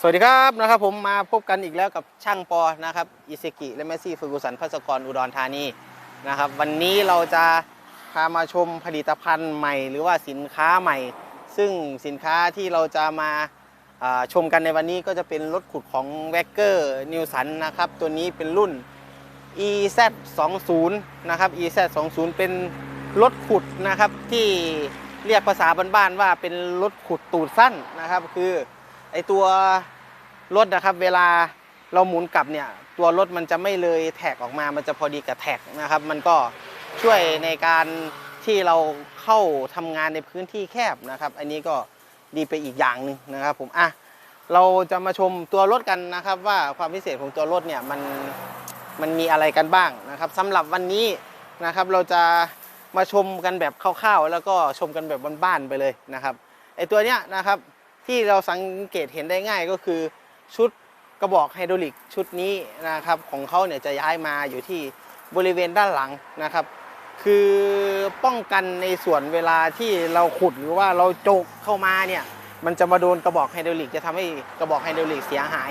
สวัสดีครับนะครับผมมาพบกันอีกแล้วกับช่างปอนะครับอิเซกิและแมซี่ฟูกุสันพัสกรอุดรธานีนะครับวันนี้เราจะพามาชมผลิตภัณฑ์ใหม่ หรือว่าสินค้าใหม่ ซึ่งสินค้าที่เราจะมาอ่าชมกันในวันนี้ก็จะเป็นรถขุดของแวกเกอร์นิวสันนะครับตัวนี้เป็นรุ่น EZ 2 0นะครับ EZ 2 0เป็นรถขุดนะครับที่เรียกภาษาบ้านๆว่าเป็นรถขุดตูดสั้นนะครับคือ ไอตัวรถนะครับ เวลาเราหมุนกลับเนี่ย ตัวรถมันจะไม่เลยแท็กออกมา มันจะพอดีกับแท็กนะครับ มันก็ช่วยในการที่เราเข้าทำงานในพื้นที่แคบนะครับ อันนี้ก็ดีไปอีกอย่างหนึ่งนะครับ ผมอะเราจะมาชมตัวรถกันนะครับ ว่าความพิเศษของตัวรถเนี่ยมันมันมีอะไรกันบ้างนะครับสำหรับวันนี้นะครับ เราจะมาชมกันแบบคร่าวๆ แล้วก็ชมกันแบบบ้านๆไปเลยนะครับไอตัวเนี้ยนะครับ ที่เราสังเกตเห็นได้ง่ายก็คือชุดกระบอกไฮดรอลิกชุดนี้นะครับของเขาเนี่ยจะย้ายมาอยู่ที่บริเวณด้านหลังนะครับ คือป้องกันในส่วนเวลาที่เราขุดหรือว่าเราโจกเข้ามาเนี่ยมันจะมาโดนกระบอกไฮดรอลิกจะทำให้กระบอกไฮดรอลิกเสียหาย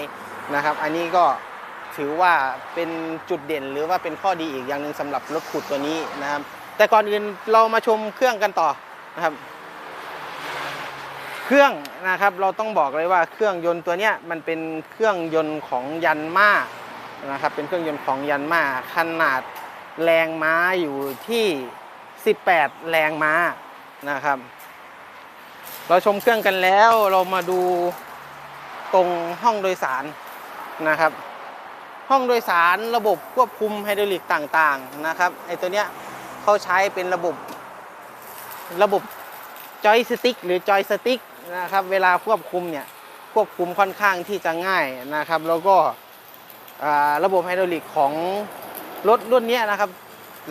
นะครับ อันนี้ก็ถือว่าเป็นจุดเด่นหรือว่าเป็นข้อดีอีกอย่างหนึ่งสำหรับรถขุดตัวนี้นะครับแต่ก่อนอื่นเรามาชมเครื่องกันต่อนะครับ เครื่องนะครับเราต้องบอกเลยว่าเครื่องยนต์ตัวเนี้ยมันเป็นเครื่องยนต์ของยันมานะครับเป็นเครื่องยนต์ของยันมาขนาดแรงม้าอยู่ที่ 18 แรงม้านะครับ เราชมเครื่องกันแล้วเรามาดูตรงห้องโดยสารนะครับ ห้องโดยสารระบบควบคุมไฮดรอลิกต่างๆนะครับไอตัวเนี้ยเขาใช้เป็นระบบระบบจอยสติ๊กหรือจอยสติ๊ก นะครับเวลาควบคุมเนี่ยควบคุมค่อนข้างที่จะง่ายนะครับ แล้วก็ระบบไฮดรอลิกของรถรุ่นนี้นะครับ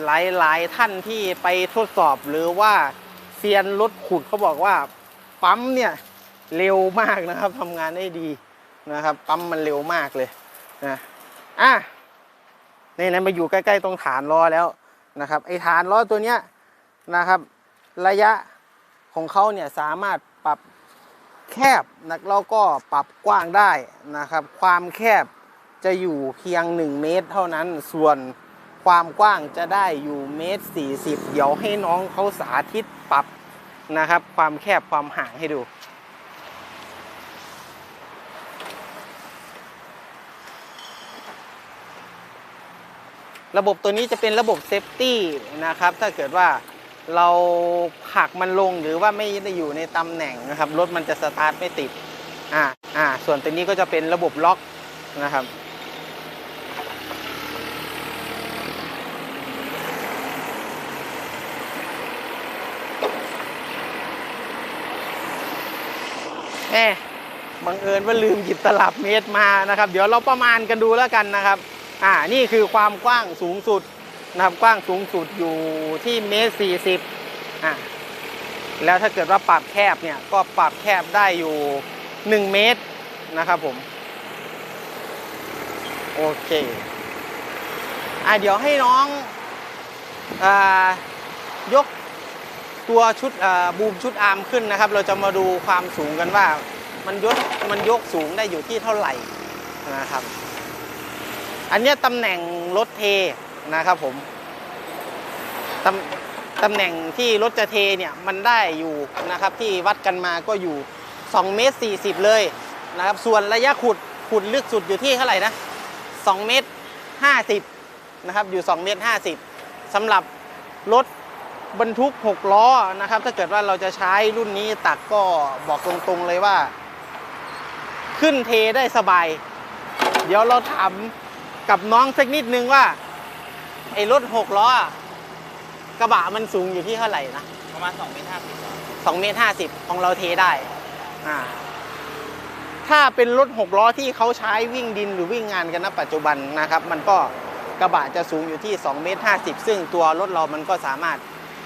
หลายหลายท่านที่ไปทดสอบหรือว่าเซียนรถขุดเขาบอกว่าปั๊มเนี่ยเร็วมากนะครับทำงานได้ดีนะครับ ปั๊มมันเร็วมากเลยนะอะนี่นะมาอยู่ใกล้ๆตรงฐานล้อแล้วนะครับไอ้ฐานล้อตัวเนี้ยนะครับ ระยะของเขาเนี่ยสามารถปรับ แคบนะแล้วก็ปรับกว้างได้นะครับ ความแคบจะอยู่เพียง 1 เมตร เท่านั้นส่วนความกว้างจะได้อยู่เมตร40 เดี๋ยวให้น้องเขาสาธิตปรับนะครับ ความแคบความห่างให้ดูระบบตัวนี้จะเป็นระบบเซฟตี้นะครับ ถ้าเกิดว่า เราผักมันลงหรือว่าไม่ได้อยู่ในตำแหน่งนะครับรถมันจะสตาร์ทไม่ติดอ่าอ่าส่วนตัวนี้ก็จะเป็นระบบล็อกนะครับแหมบังเอิญว่าลืมหยิบตลับเมตรมานะครับ เดี๋ยวเราประมาณกันดูแล้วกันนะครับ อ่า นี่คือความกว้างสูงสุด นะครับกว้างสูงสุดอยู่ที่เมตรสี่สิบอ่าแล้วถ้าเกิดว่าปรับแคบเนี่ยก็ปรับแคบได้อยู่หนึ่งเมตรนะครับผม โอเคอ่าเดี๋ยวให้น้องอ่ายกตัวชุดอ่าบูมชุดอาร์มขึ้นนะครับ เราจะมาดูความสูงกันว่ามันยกมันยกสูงได้อยู่ที่เท่าไหร่นะครับ อันนี้ตำแหน่งรถเท นะครับผมตำตำแหน่งที่รถจะเทเนี่ยมันได้อยู่นะครับที่วัดกันมาก็อยู่2เมตร40 เลยนะครับส่วนระยะขุดขุดลึกสุดอยู่ที่เท่าไหร่นะ2เมตร50นะครับอยู่2เมตร50สำหรับรถบรรทุก 6 ล้อนะครับ ถ้าเกิดว่าเราจะใช้รุ่นนี้ตักก็บอกตรงๆเลยว่า ขึ้นเทได้สบาย เดี๋ยวเราถามกับน้องสักนิดนึงว่า ไอ้รถหกล้ออะกระบะมันสูงอยู่ที่เท่าไหร่นะประมาณ2เมตรห้าสิบสองเมตรห้าสิบของเราเทได้อ่าถ้าเป็นรถหกล้อที่เขาใช้วิ่งดินหรือวิ่งงานกันณปัจจุบันนะครับ มันก็กระบะจะสูงอยู่ที่2เมตร50 ซึ่งตัวรถเรามันก็สามารถ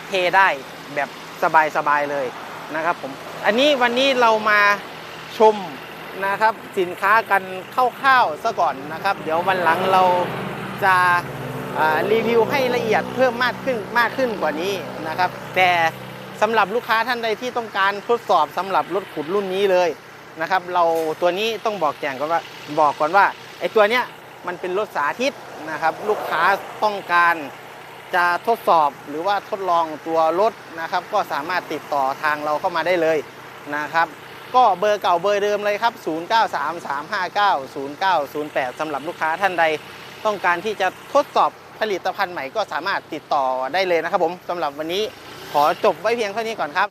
เทได้แบบสบายๆเลยนะครับผม อันนี้วันนี้เรามาชมนะครับสินค้ากันคร่าวๆซะก่อนนะครับ เดี๋ยววันหลังเราจะอ่า รีวิวให้ละเอียดเพิ่มมากขึ้นมากขึ้นกว่านี้นะครับ แต่สำหรับลูกค้าท่านใดที่ต้องการทดสอบสำหรับรถขุดรุ่นนี้เลยนะครับ เราตัวนี้ต้องบอกแจ้งก่อนว่าบอกก่อนว่าไอ้ตัวเนี้ยมันเป็นรถสาธิตนะครับ ลูกค้าต้องการจะทดสอบหรือว่าทดลองตัวรถนะครับ ก็สามารถติดต่อทางเราเข้ามาได้เลยนะครับ ก็เบอร์เก่าเบอร์เดิมเลยครับ 0933590908สำหรับลูกค้าท่านใด ต้องการที่จะทดสอบผลิตภัณฑ์ใหม่ก็สามารถติดต่อได้เลยนะครับผมสำหรับวันนี้ขอจบไว้เพียงเท่านี้ก่อนครับ